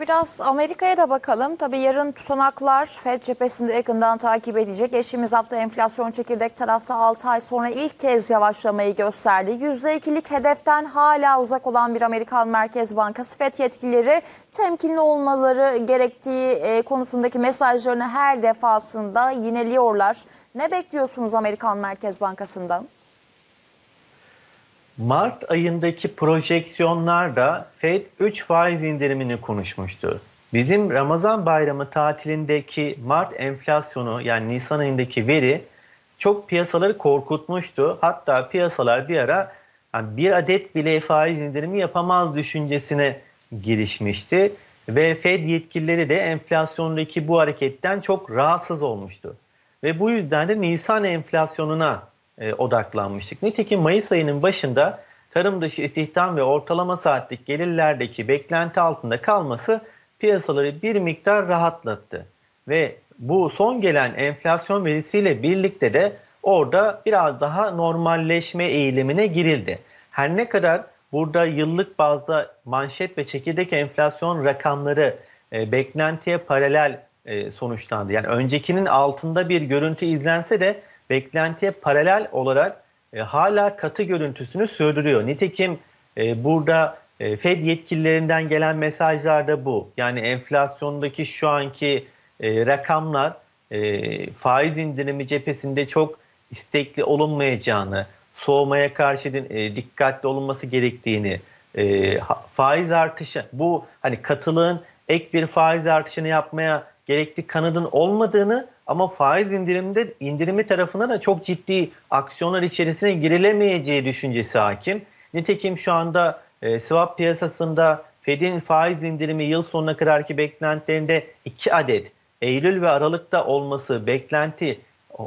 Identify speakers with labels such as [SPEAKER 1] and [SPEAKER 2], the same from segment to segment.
[SPEAKER 1] Biraz Amerika'ya da bakalım. Tabii yarın tutanaklar FED cephesinde yakından takip edecek. Geçtiğimiz hafta enflasyon çekirdek tarafta 6 ay sonra ilk kez yavaşlamayı gösterdi. %2'lik hedeften hala uzak olan bir Amerikan Merkez Bankası FED yetkilileri temkinli olmaları gerektiği e, konusundaki mesajlarını her defasında yineliyorlar. Ne bekliyorsunuz Amerikan Merkez Bankası'ndan?
[SPEAKER 2] Mart ayındaki projeksiyonlarda Fed 3 faiz indirimini konuşmuştu. Bizim Ramazan bayramı tatilindeki Mart enflasyonu yani Nisan ayındaki veri çok piyasaları korkutmuştu. Hatta piyasalar bir ara yani bir adet bile faiz indirimi yapamaz düşüncesine girişmişti. Ve Fed yetkilileri de enflasyondaki bu hareketten çok rahatsız olmuştu. Ve bu yüzden de Nisan enflasyonuna e, odaklanmıştık. Nitekim Mayıs ayının başında tarım dışı istihdam ve ortalama saatlik gelirlerdeki beklenti altında kalması piyasaları bir miktar rahatlattı. Ve bu son gelen enflasyon verisiyle birlikte de orada biraz daha normalleşme eğilimine girildi. Her ne kadar burada yıllık bazda manşet ve çekirdek enflasyon rakamları e, beklentiye paralel e, sonuçlandı. Yani öncekinin altında bir görüntü izlense de beklentiye paralel olarak e, hala katı görüntüsünü sürdürüyor. Nitekim e, burada e, Fed yetkililerinden gelen mesajlar da bu. Yani enflasyondaki şu anki e, rakamlar e, faiz indirimi cephesinde çok istekli olunmayacağını, soğumaya karşı e, dikkatli olunması gerektiğini, e, faiz artışı, bu hani katılığın ek bir faiz artışını yapmaya gerekli kanadın olmadığını ama faiz indirimde indirimi tarafına da çok ciddi aksiyonlar içerisine girilemeyeceği düşüncesi hakim. Nitekim şu anda e, swap piyasasında Fed'in faiz indirimi yıl sonuna kadarki beklentilerinde 2 adet Eylül ve Aralık'ta olması beklenti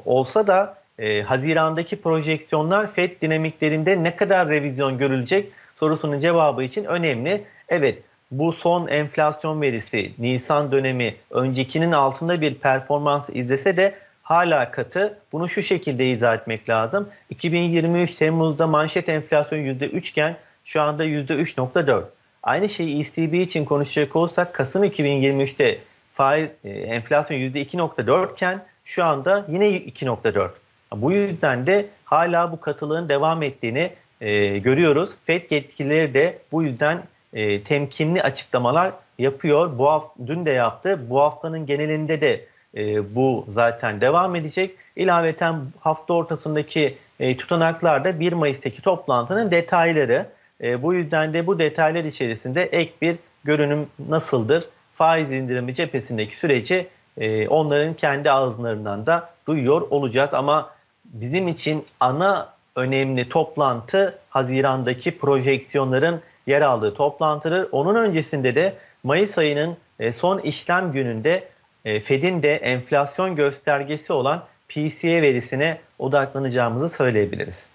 [SPEAKER 2] olsa da e, Haziran'daki projeksiyonlar Fed dinamiklerinde ne kadar revizyon görülecek sorusunun cevabı için önemli. Evet bu son enflasyon verisi Nisan dönemi öncekinin altında bir performans izlese de hala katı. Bunu şu şekilde izah etmek lazım. 2023 Temmuz'da manşet enflasyon %3 iken şu anda %3.4. Aynı şeyi ECB için konuşacak olsak Kasım 2023'te faiz e, enflasyon %2.4 iken şu anda yine 2.4. Bu yüzden de hala bu katılığın devam ettiğini e, görüyoruz. FED yetkilileri de bu yüzden e, temkinli açıklamalar yapıyor. Bu hafta, dün de yaptı. Bu haftanın genelinde de e, bu zaten devam edecek. İlaveten hafta ortasındaki e, tutanaklarda 1 Mayıs'taki toplantının detayları. E, bu yüzden de bu detaylar içerisinde ek bir görünüm nasıldır? Faiz indirimi cephesindeki süreci e, onların kendi ağızlarından da duyuyor olacağız. Ama bizim için ana önemli toplantı Haziran'daki projeksiyonların yer aldığı toplantıdır. Onun öncesinde de Mayıs ayının e, son işlem gününde e, Fed'in de enflasyon göstergesi olan PCE verisine odaklanacağımızı söyleyebiliriz.